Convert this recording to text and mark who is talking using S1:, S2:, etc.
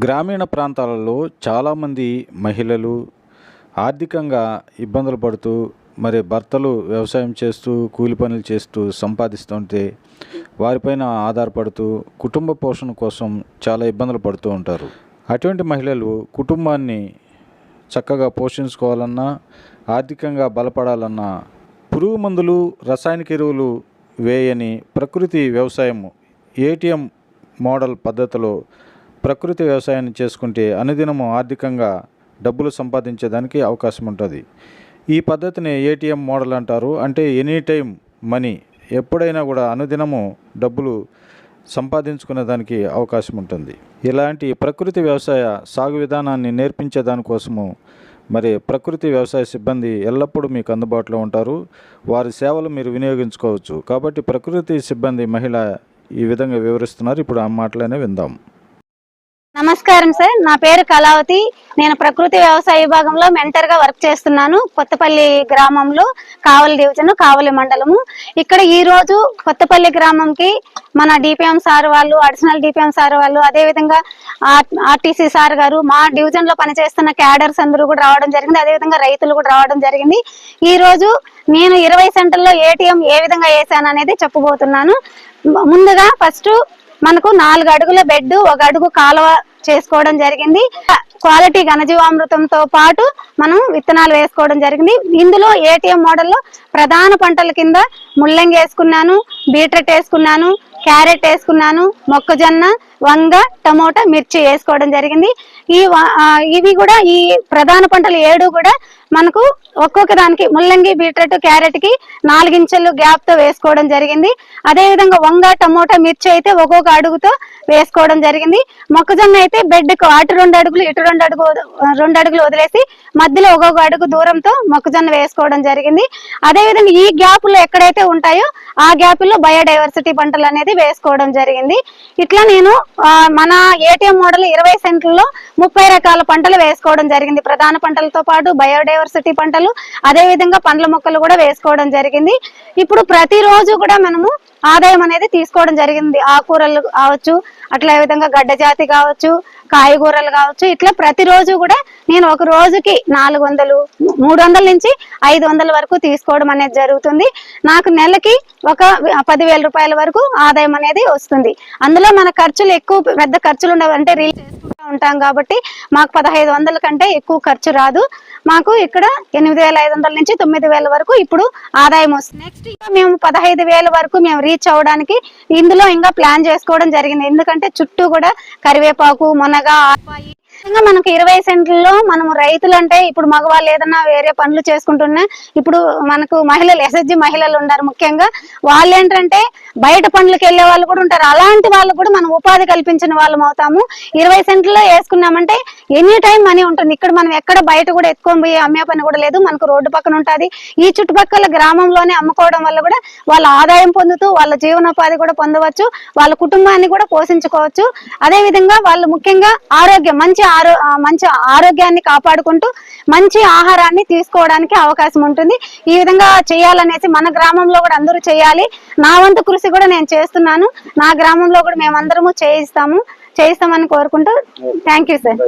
S1: గ్రామీణ ప్రాంతాలలో చాలామంది మహిళలు ఆర్థికంగా ఇబ్బందులు పడుతూ మరి భర్తలు వ్యవసాయం చేస్తూ కూలి పనులు చేస్తూ సంపాదిస్తుంటే వారిపైన ఆధారపడుతూ కుటుంబ పోషణ కోసం చాలా ఇబ్బందులు పడుతూ ఉంటారు. అటువంటి మహిళలు కుటుంబాన్ని చక్కగా పోషించుకోవాలన్నా ఆర్థికంగా బలపడాలన్నా పురుగు మందులు రసాయనిక ఎరువులు వేయని ప్రకృతి వ్యవసాయం ఏటీఎం మోడల్ పద్ధతిలో ప్రకృతి వ్యవసాయాన్ని చేసుకుంటే అనుదినము ఆర్థికంగా డబ్బులు సంపాదించేదానికి అవకాశం ఉంటుంది. ఈ పద్ధతిని ఏటీఎం మోడల్ అంటారు. అంటే ఎనీ టైం మనీ ఎప్పుడైనా కూడా అనుదినము డబ్బులు సంపాదించుకునే దానికి అవకాశం ఉంటుంది. ఇలాంటి ప్రకృతి వ్యవసాయ సాగు విధానాన్ని నేర్పించే దానికోసము మరి ప్రకృతి వ్యవసాయ సిబ్బంది ఎల్లప్పుడూ మీకు అందుబాటులో ఉంటారు. వారి సేవలు మీరు వినియోగించుకోవచ్చు. కాబట్టి ప్రకృతి సిబ్బంది మహిళ ఈ విధంగా వివరిస్తున్నారు. ఇప్పుడు ఆ మాటలనే విందాం.
S2: నమస్కారం సార్. నా పేరు కళావతి. నేను ప్రకృతి వ్యవసాయ విభాగంలో మెంటర్గా వర్క్ చేస్తున్నాను. కొత్తపల్లి గ్రామంలో కావలి డివిజన్ కావలి మండలము. ఇక్కడ ఈ రోజు కొత్తపల్లి గ్రామంకి మన డిపిఎం సార్ వాళ్ళు అడిషనల్ డిపిఎం సార్ వాళ్ళు అదే విధంగా ఆర్టీసీ సార్ గారు మా డివిజన్లో పనిచేస్తున్న క్యాడర్స్ అందరూ కూడా రావడం జరిగింది. అదే విధంగా రైతులు కూడా రావడం జరిగింది. ఈ రోజు నేను ఇరవై సెంటర్లో ఏటీఎం ఏ విధంగా వేసాను అనేది చెప్పబోతున్నాను. ముందుగా ఫస్ట్ మనకు నాలుగు అడుగుల బెడ్ ఒక అడుగు కాలువ చేసుకోవడం జరిగింది. క్వాలిటీ ఘనజీవామృతంతో పాటు మనం విత్తనాలు వేసుకోవడం జరిగింది. ఇందులో ఏటీఎం మోడల్లో ప్రధాన పంటల కింద ముల్లంగి వేసుకున్నాను బీట్రూట్ వేసుకున్నాను క్యారెట్ వేసుకున్నాను మొక్కజొన్న వంగ టమోటా మిర్చి వేసుకోవడం జరిగింది. ఈ ఇవి కూడా ఈ ప్రధాన పంటలు ఏడు కూడా మనకు ఒక్కొక్క దానికి ముల్లంగి బీట్రూట్ క్యారెట్కి నాలుగించెలు గ్యాప్తో వేసుకోవడం జరిగింది. అదే విధంగా వంగ టమోటా మిర్చి అయితే ఒక్కొక్క అడుగుతో వేసుకోవడం జరిగింది. మొక్కజొన్న అయితే బెడ్కు అటు రెండు అడుగులు ఇటు రెండు అడుగు రెండు అడుగులు వదిలేసి మధ్యలో ఒక్కొక్క అడుగు దూరంతో మొక్కజొన్న వేసుకోవడం జరిగింది. అదే విధంగా ఈ గ్యాప్లో ఎక్కడైతే ఉంటాయో ఆ గ్యాప్లో బయోడైవర్సిటీ పంటలు అనేది వేసుకోవడం జరిగింది. ఇట్లా నేను మన ఏటీఎం మోడల్ ఇరవై సెంట్లలో ముప్పై రకాల పంటలు వేసుకోవడం జరిగింది. ప్రధాన పంటలతో పాటు బయోడైవర్సిటీ పంటలు అదే విధంగా పండ్ల మొక్కలు కూడా వేసుకోవడం జరిగింది. ఇప్పుడు ప్రతిరోజు కూడా మనము ఆదాయం అనేది తీసుకోవడం జరిగింది. ఆకుకూరలు కావచ్చు అట్లా విధంగా గడ్డ జాతి కావచ్చు కాయగూరలు కావచ్చు ఇట్లా ప్రతిరోజు కూడా నేను ఒక రోజుకి నాలుగు వందలు మూడు వందల నుంచి ఐదు వందల వరకు తీసుకోవడం అనేది జరుగుతుంది. నాకు నెలకి ఒక పదివేల రూపాయల వరకు ఆదాయం అనేది వస్తుంది. అందులో మన ఖర్చులు ఎక్కువ పెద్ద ఖర్చులు ఉండవు. అంటే రీల్ ఉంటాం కాబట్టి మాకు పదహైదు వందల కంటే ఎక్కువ ఖర్చు రాదు. మాకు ఇక్కడ ఎనిమిది వేల ఐదు వందల నుంచి తొమ్మిది వేల వరకు ఇప్పుడు ఆదాయం వస్తుంది. నెక్స్ట్ మేము పదహైదు వేల వరకు మేము రీచ్ అవ్వడానికి ఇందులో ఇంకా ప్లాన్ చేసుకోవడం జరిగింది. ఎందుకంటే చుట్టూ కూడా కరివేపాకు మునగ ఆపాయి మనకు ఇరవై సెంట్లలో మనం రైతులు అంటే ఇప్పుడు మగవాళ్ళు ఏదన్నా వేరే పనులు చేసుకుంటున్నా ఇప్పుడు మనకు మహిళలు ఎస్ఎస్జి మహిళలు ఉన్నారు ముఖ్యంగా. వాళ్ళు ఏంటంటే బయట పనులకు వెళ్ళే వాళ్ళు కూడా ఉంటారు. అలాంటి వాళ్ళు కూడా మనం ఉపాధి కల్పించిన వాళ్ళం అవుతాము. ఇరవై సెంట్లలో వేసుకున్నామంటే ఎనీ టైం మనీ ఉంటుంది. ఇక్కడ మనం ఎక్కడ బయట కూడా ఎత్తుకొని పోయి అమ్మే పని కూడా లేదు. మనకు రోడ్డు పక్కన ఉంటుంది. ఈ చుట్టుపక్కల గ్రామంలోనే అమ్ముకోవడం వల్ల కూడా వాళ్ళ ఆదాయం పొందుతూ వాళ్ళ జీవనోపాధి కూడా పొందవచ్చు. వాళ్ళ కుటుంబాన్ని కూడా పోషించుకోవచ్చు. అదే విధంగా వాళ్ళు ముఖ్యంగా ఆరోగ్యం మంచి ఆరో ఆ, మంచి ఆరోగ్యాన్ని కాపాడుకుంటూ మంచి ఆహారాన్ని తీసుకోవడానికి అవకాశం ఉంటుంది. ఈ విధంగా చేయాలనేసి మన గ్రామంలో కూడా అందరూ చేయాలి. నా వంతు కృషి కూడా నేను చేస్తున్నాను. నా గ్రామంలో కూడా మేమందరము చేయిస్తాము. చేయిస్తామని కోరుకుంటూ. Thank you sir.